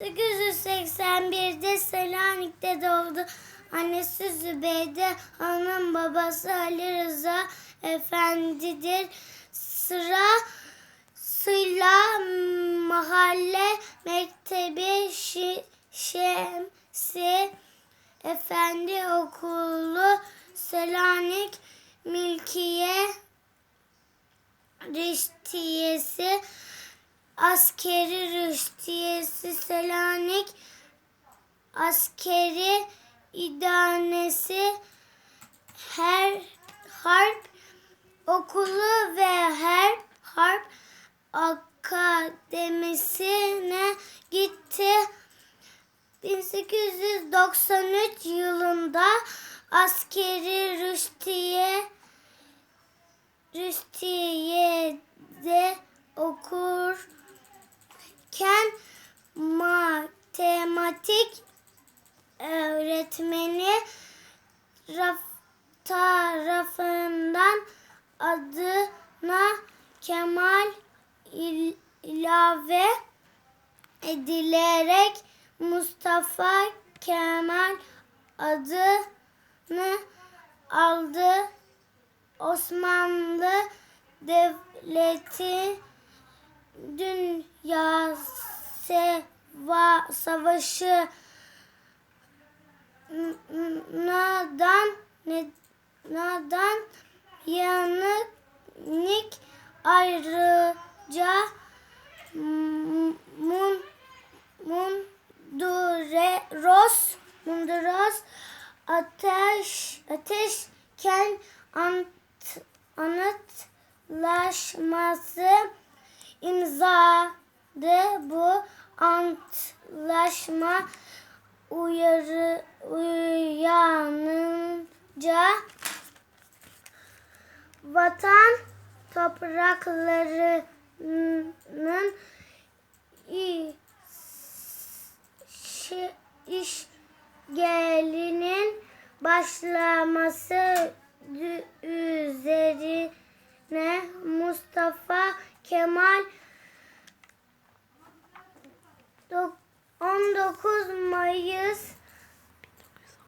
1881'de Selanik'te doğdu. Annesi Zübeyde Hanım, babası Ali Rıza Efendidir. Sıra Sıyla Mahalle Mektebi Şi, Şemsi Efendi Okulu Selanik Milkiye Rüştiyesi Askeri Rüştiyesi Selanik Askeri İdanesi Her Harp Okulu ve Her Harp Akademisi'ne gitti. 1893 yılında askeri rüştiye Rüştiye'de okurken matematik öğretmeni raf, tarafından adına Kemal il- ilave edilerek Mustafa Kemal adını aldı. Osmanlı Devleti Dünya Seva Savaşı nadan nadan yanık ayrıca m- mun munduros munduros ateş ateşken ant, anıtlaşması imzadı bu antlaşma uyarı uyanınca vatan topraklarının iş, işgalinin başlaması üzerine Mustafa Kemal 19 Mayıs